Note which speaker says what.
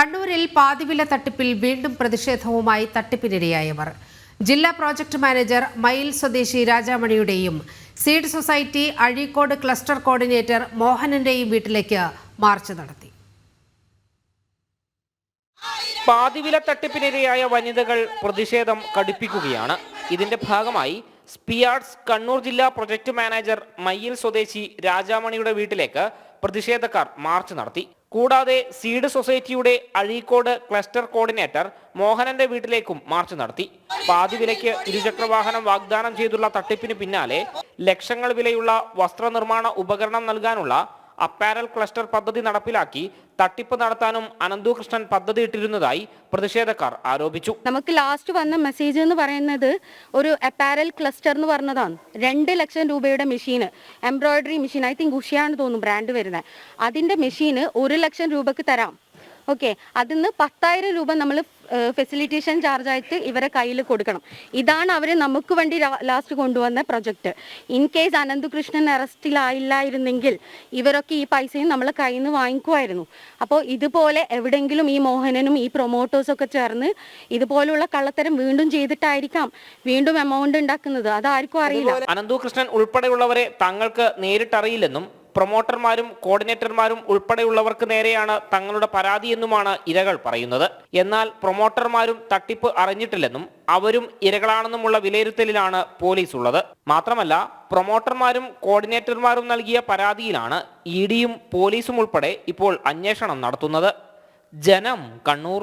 Speaker 1: കണ്ണൂരിൽ പാതിവില തട്ടിപ്പിൽ വീണ്ടും പ്രതിഷേധവുമായി തട്ടിപ്പിനിരയായവർ. ജില്ലാ പ്രോജക്ട് മാനേജർ മയിൽ സ്വദേശി രാജാമണിയുടെയും seed society Azhikode cluster coordinator മോഹനന്റെയും വീട്ടിലേക്ക് മാർച്ച് നടത്തി.
Speaker 2: പാതിവില തട്ടിപ്പിനിരയായ വനിതകൾ പ്രതിഷേധം കടുപ്പിക്കുകയാണ്. ഇതിന്റെ ഭാഗമായി സ്പിയാർട്സ് കണ്ണൂർ ജില്ലാ പ്രൊജക്ട് മാനേജർ മയ്യിൽ സ്വദേശി രാജാമണിയുടെ വീട്ടിലേക്ക് പ്രതിഷേധക്കാർ മാർച്ച് നടത്തി. കൂടാതെ സീഡ് സൊസൈറ്റിയുടെ അഴീക്കോട് ക്ലസ്റ്റർ കോർഡിനേറ്റർ മോഹനന്റെ വീട്ടിലേക്കും മാർച്ച് നടത്തി. പാതി പാതിവിലയ്ക്ക് ഇരുചക്രവാഹനം വാഗ്ദാനം ചെയ്തുള്ള തട്ടിപ്പിന് പിന്നാലെ ലക്ഷങ്ങൾ വിലയുള്ള വസ്ത്രനിർമ്മാണ ഉപകരണം നൽകാനുള്ള അപ്പാരൽ ക്ലസ്റ്റർ പദ്ധതി നടപ്പിലാക്കി തട്ടിപ്പ് നടത്താനും അനന്തുകൃഷ്ണൻ പദ്ധതി ഇട്ടിരുന്നതായി പ്രതിഷേധക്കാർ ആരോപിച്ചു.
Speaker 3: നമുക്ക് ലാസ്റ്റ് വന്ന മെസ്സേജ് എന്ന് പറയുന്നത് ഒരു അപ്പാരൽ ക്ലസ്റ്റർ എന്ന് പറഞ്ഞതാണ്. രണ്ട് ലക്ഷം രൂപയുടെ മെഷീന് എംബ്രോയിഡറി മെഷീൻ ഐ തിങ്ക് ഉഷയാണ് തോന്നുന്നു ബ്രാൻഡ് വരുന്നത്. അതിന്റെ മെഷീന് ഒരു ലക്ഷം രൂപക്ക് തരാം. ഓക്കെ അതിന് പത്തായിരം രൂപ നമ്മൾ ഫെസിലിറ്റേഷൻ ചാർജ് ആയിട്ട് ഇവരെ കയ്യിൽ കൊടുക്കണം. ഇതാണ് അവർ നമുക്ക് വേണ്ടി ലാസ്റ്റ് കൊണ്ടുവന്ന പ്രൊജക്റ്റ് ഇൻ കേസ് അനന്തകൃഷ്ണൻ അറസ്റ്റിലായില്ലായിരുന്നെങ്കിൽ ഇവരൊക്കെ ഈ പൈസയും നമ്മൾ കയ്യിൽ നിന്ന് വാങ്ങിക്കുമായിരുന്നു. അപ്പോൾ ഇതുപോലെ എവിടെയെങ്കിലും ഈ മോഹനനും ഈ പ്രൊമോട്ടേഴ്സ് ഒക്കെ ചേർന്ന് ഇതുപോലുള്ള കള്ളത്തരം വീണ്ടും ചെയ്തിട്ടായിരിക്കാം വീണ്ടും എമൗണ്ട് ഉണ്ടാക്കുന്നത്. അതാർക്കും അറിയില്ല.
Speaker 2: അനന്തു കൃഷ്ണൻ ഉൾപ്പെടെയുള്ളവരെ തങ്ങൾക്ക് നേരിട്ടറിയില്ലെന്നും പ്രൊമോട്ടർമാരും കോർഡിനേറ്റർമാരും ഉൾപ്പെടെയുള്ളവർക്ക് നേരെയാണ് തങ്ങളുടെ പരാതിയെന്നുമാണ് ഇരകൾ പറയുന്നത്. എന്നാൽ പ്രൊമോട്ടർമാരും തട്ടിപ്പ് അറിഞ്ഞിട്ടില്ലെന്നും അവരും ഇരകളാണെന്നുമുള്ള വിലയിരുത്തലിലാണ് പോലീസ് ഉള്ളത് മാത്രമല്ല പ്രൊമോട്ടർമാരും കോർഡിനേറ്റർമാരും നൽകിയ പരാതിയിലാണ് ഇ ഡിയും പോലീസും ഉൾപ്പെടെ ഇപ്പോൾ അന്വേഷണം നടത്തുന്നത്. ജനം കണ്ണൂർ.